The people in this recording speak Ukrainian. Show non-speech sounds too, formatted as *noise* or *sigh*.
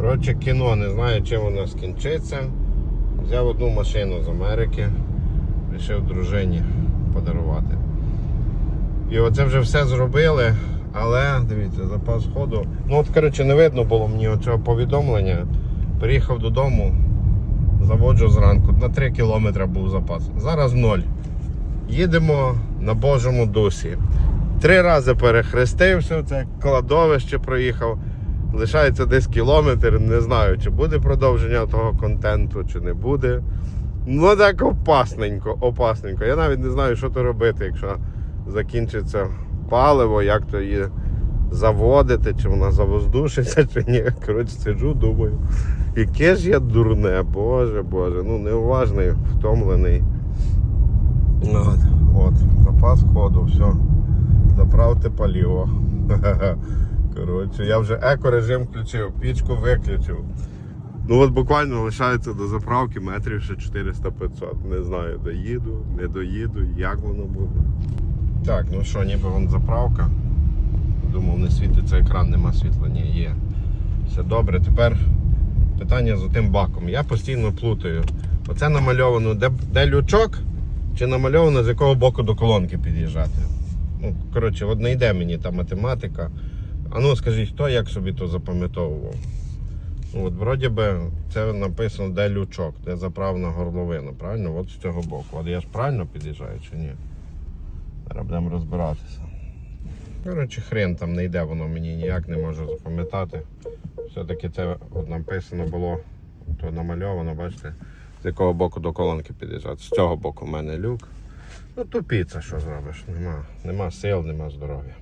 Коротше, кіно, не знаю, чим воно скінчиться. Взяв одну машину з Америки, вирішив дружині подарувати. І оце вже все зробили, але дивіться, запас ходу. Ну от коротше не видно було мені цього повідомлення. Приїхав додому, заводжу зранку. На 3 кілометри був запас. Зараз ноль. Їдемо на Божому дусі. Три рази перехрестився, це кладовище проїхав. Лишається десь кілометр, не знаю, чи буде продовження того контенту, чи не буде. Ну так опасненько, опасненько. Я навіть не знаю, що то робити, якщо закінчиться паливо, як то її заводити, чи вона завоздушиться, чи ні. Коротше, сиджу, думаю. Яке ж я дурне, боже, боже, ну неуважний, втомлений. От, от, запас ходу, все. Заправте паліво. *laughs* Коротше, я вже еко-режим включив, пічку виключив. Ну от буквально лишається до заправки метрів ще 400-500. Не знаю, доїду, не доїду, як воно буде. Так, ну що, ніби вон заправка. Думав, не світиться екран, нема світла. Ні, є. Все добре. Тепер питання з тим баком. Я постійно плутаю. Оце намальовано, де, де лючок, чи намальовано з якого боку до колонки під'їжджати. Ну, коротше, от не йде мені та математика. А ну скажіть, хто як собі то запам'ятовував? От вроді би це написано, де лючок, де заправна горловина, правильно? От з цього боку. От я ж правильно під'їжджаю чи ні? Зараз будемо розбиратися. Коротше, хрен там не йде, воно мені ніяк не можу запам'ятати. Все-таки це от написано було, то намальовано, бачите, з якого боку до колонки під'їжджати. З цього боку в мене люк. Ну тупіться, що зробиш. Нема, нема сил, нема здоров'я.